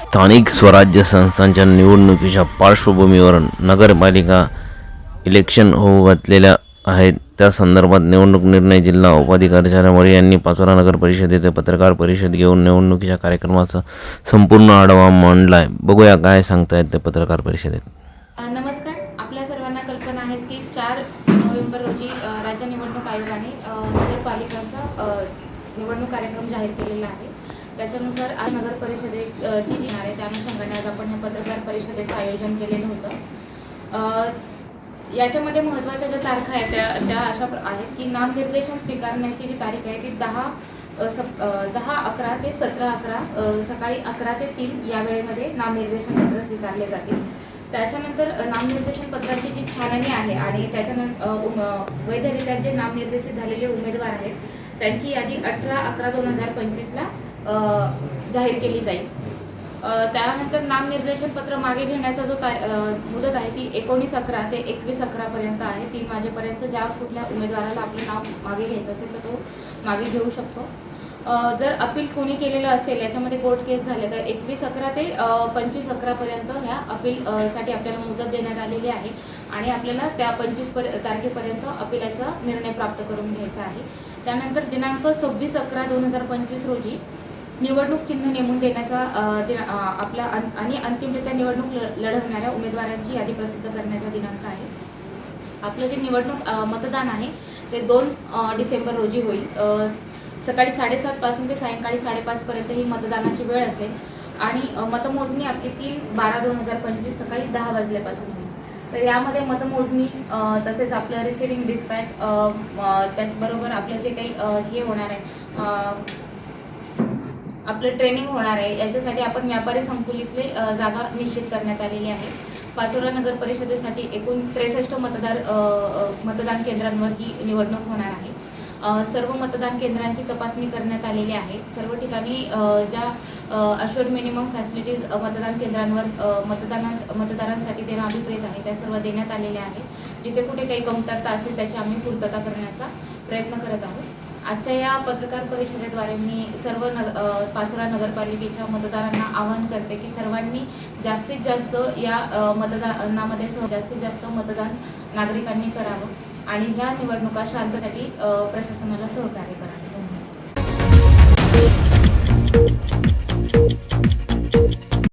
स्थानिक स्वराज्य संस्थांच्या निवडणुकीच्या पार्श्वभूमीवर नगरपालिका इलेक्शन होऊ घातलेल्या आहेत. त्या संदर्भात निवडणूक निर्णय जिल्हा उपाधिकारी मोरे यांनी पाचोरा नगर परिषद येथे पत्रकार परिषद घेऊन निवडणुकीच्या कार्यक्रमाचा संपूर्ण आढावा मांडला आहे बघूया काय सांगतायत ते पत्रकार परिषदेत. नमस्कार. आपल्या सर्वांना कल्पना आहे की चार नोव्हेंबर रोजी राज्य निवडणूक आयोगाने नगरपालिकाचा निवडणूक कार्यक्रम जाहीर केलेला आहे. त्याच्यानुसार आज नगर परिषदेत जी येणार आहे त्या अनुषंगाने आज आपण या पत्रकार परिषदेचं आयोजन केलेलं होतं. याच्यामध्ये महत्त्वाच्या ज्या तारखा आहेत त्या त्या अशा प्र- आहेत की नामनिर्देशन स्वीकारण्याची जी तारीख आहे ती दहा सप दहा अकरा ते सतरा अकरा सकाळी अकरा ते तीन या वेळेमध्ये नामनिर्देशन पत्र स्वीकारले जातील. त्याच्यानंतर नामनिर्देशन पत्राची जी छाननी आहे आणि त्याच्यानंतर वैधरित्या जे नामनिर्देशित झालेले उमेदवार आहेत त्यांची यादी अठरा अकरा दोन हजार पंचवीसला जाहीर केली जाईल. त्यानंतर नामनिर्देशन पत्र मागे घेण्याचा जो मुदत आहे ती एकोणीस अकरा ते एकवीस अकरापर्यंत आहे. तीन वाजेपर्यंत ज्या कुठल्या उमेदवाराला आपलं नाव मागे घ्यायचं असेल तर तो मागे घेऊ शकतो. जर अपील कोणी केलेलं असेल याच्यामध्ये कोर्ट केस झाले तर एकवीस अकरा ते पंचवीस अकरापर्यंत ह्या अपील साठी आपल्याला मुदत देण्यात आलेली आहे. आणि आपल्याला त्या पंचवीस पर तारखेपर्यंत अपिलाचा निर्णय प्राप्त करून घ्यायचा आहे. त्यानंतर दिनांक सव्वीस अकरा दोन हजार पंचवीस रोजी निवडणूक चिन्ह नेमून देण्याचा आपला अन- आणि अंतिमरित्या निवडणूक ल- लढवणाऱ्या उमेदवारांची यादी प्रसिद्ध करण्याचा दिनांक आहे. आपलं जे निवडणूक मतदान आहे ते दोन डिसेंबर रोजी होईल. सकाळी साडेसात पासून ते सायंकाळी साडेपाचपर्यंत ही मतदानाची वेळ असेल. आणि मतमोजणी आपली तीन बारा दोन हजार पंचवीस सकाळी दहा वाजल्यापासून होईल. तर यामध्ये मतमोजणी तसेच आपलं रिसिव्हिंग डिस्पॅच त्याचबरोबर आपलं जे काही हे होणार आहे आपलं ट्रेनिंग होणार आहे याच्यासाठी आपण व्यापारी संकुलीतले जागा निश्चित करण्यात आलेली आहे. पाचोरा नगर परिषदेसाठी एकूण त्रेसष्ट मतदार मतदान केंद्रांवर ही निवडणूक होणार आहे. सर्व मतदान केंद्रांची तपासणी करण्यात आलेली आहे. सर्व ठिकाणी ज्या अशोर्ड मिनिमम फॅसिलिटीज मतदान केंद्रांवर मतदानां मतदारांसाठी देणं अभिप्रेत आहे त्या सर्व देण्यात आलेल्या आहेत. जिथे कुठे काही कमतरता असेल त्याची आम्ही पूर्तता करण्याचा प्रयत्न करत आहोत. आजच्या या पत्रकार परिषदेद्वारे मी सर्व नग पाचोरा नगरपालिकेच्या मतदारांना आवाहन करते की सर्वांनी जास्तीत जास्त या मतदानामध्ये सह जास्तीत जास्त मतदान नागरिकांनी करावं. आणि ह्या निवडणुका शांततेसाठी प्रशासनाला सहकार्य करा.